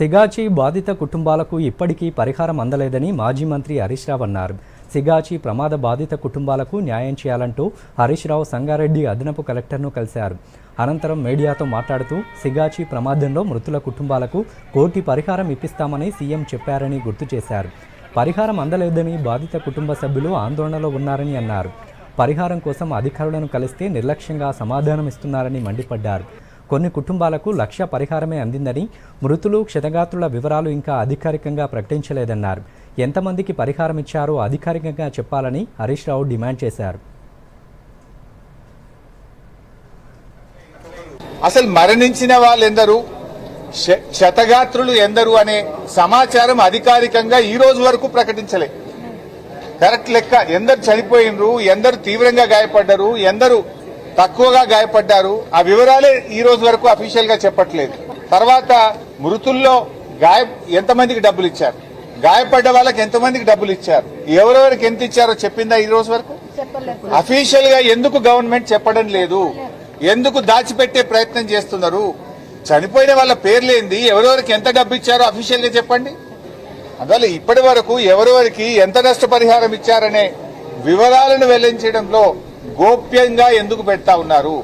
సిగాచి బాధిత కుటుంబాలకు ఇప్పటికీ పరిహారం అందలేదని మాజీ మంత్రి హరీష్ రావు అన్నారు. సిగాచి ప్రమాద బాధిత కుటుంబాలకు న్యాయం చేయాలంటూ హరీష్ రావు సంగారెడ్డి అదనపు కలెక్టర్ను కలిశారు. అనంతరం మీడియాతో మాట్లాడుతూ సిగాచి ప్రమాదంలో మృతుల కుటుంబాలకు కోటి పరిహారం ఇప్పిస్తామని సీఎం చెప్పారని గుర్తు చేశారు. పరిహారం అందలేదని బాధిత కుటుంబ సభ్యులు ఆందోళనలో ఉన్నారని అన్నారు. పరిహారం కోసం అధికారులను కలిస్తే నిర్లక్ష్యంగా సమాధానం ఇస్తున్నారని మండిపడ్డారు. కొన్ని కుటుంబాలకు లక్ష పరిహారమే అందిందని మృతులు క్షతగాత్రుల వివరాలు ఇంకా అధికారికంగా ప్రకటించలేదన్నారు. ఎంతమందికి పరిహారం ఇచ్చారో అధికారికంగా చెప్పాలని హరీష్ రావు డిమాండ్ చేశారు. అసలు మరణించిన వాళ్ళెందరూ? శ- శతగాత్రులు ఎందరు అనే సమాచారం అధికారికంగా ఈ రోజు వరకు ప్రకటించలే. కరెక్ట్ లెక్క ఎందరు చనిపోయినరు ఎందరు తీవ్రంగా గాయపడ్డారు ఎందరు తక్కువగా గాయపడ్డారు. ఆ వివరాలే ఈ రోజు వరకు అఫీషియల్గా చెప్పట్లేదు. తర్వాత మృతుల్లో గాయ ఎంతమందికి డబ్బులు ఇచ్చారు? గాయపడ్డ వాళ్ళకి ఎంతమందికి డబ్బులు ఇచ్చారు? ఎవరెవరికి ఎంత ఇచ్చారో చెప్పిందా ఈ రోజు వరకు? అఫీషియల్గా ఎందుకు గవర్నమెంట్ చెప్పడం లేదు? ఎందుకు దాచిపెట్టే ప్రయత్నం చేస్తున్నారు? చనిపోయిన వాళ్ళ పేర్లేంది ఎవరెవరికి ఎంత డబ్బు ఇచ్చారో అఫీషియల్గా చెప్పండి. అందువల్ల ఇప్పటి వరకు ఎవరెవరికి ఎంత నష్టపరిహారం ఇచ్చారనే వివరాలను వెల్లడించడంలో గోప్యంగా ఎందుకు పెడతా ఉన్నారు?